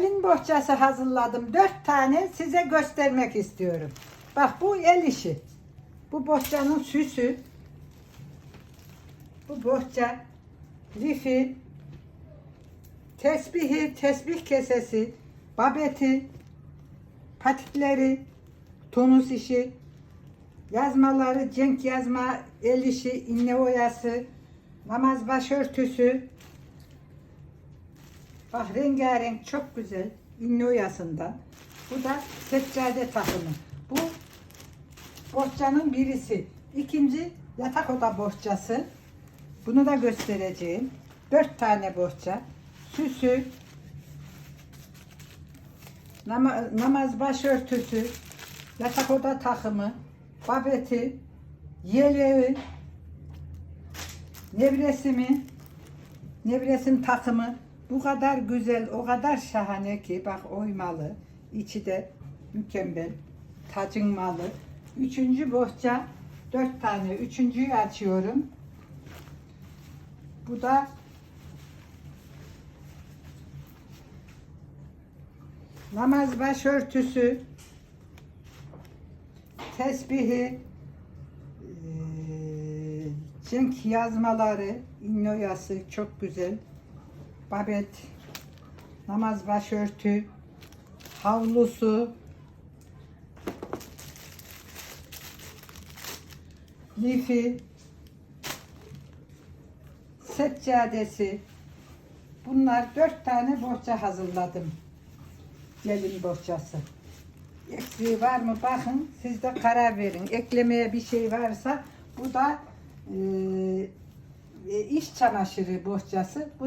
Gelin bohçası hazırladım. Dört tane size göstermek istiyorum. Bak bu el işi. Bu bohçanın süsü. Bu bohça. Lifi. Tesbihi, tesbih kesesi. Babeti. Patikleri. Tunus işi. Yazmaları, cenk yazma, el işi, inne oyası. Namaz başörtüsü. Bak rengarenk çok güzel. İnne oyasından. Bu da seccade takımı. Bu bohçanın birisi. İkinci yatak oda bohçası. Bunu da göstereceğim. Dört tane bohça. Süsü. Nama- namaz başörtüsü. Yatak oda takımı. Babeti. Yeleği. Nevresimi. Nevresim takımı bu kadar güzel, o kadar şahane ki bak oymalı, içi de mükemmel, tacınmalı. Üçüncü bohça, dört tane. Üçüncüyü açıyorum. Bu da namaz başörtüsü, tesbihi, eee, cenk yazmaları, innoyası çok güzel. Babet, namaz başörtü, havlusu, lifi, seccadesi. Bunlar dört tane bohça hazırladım. Gelin bohçası. Eksiği var mı bakın siz de karar verin. Eklemeye bir şey varsa bu da e, iş çamaşırı bohçası. Bu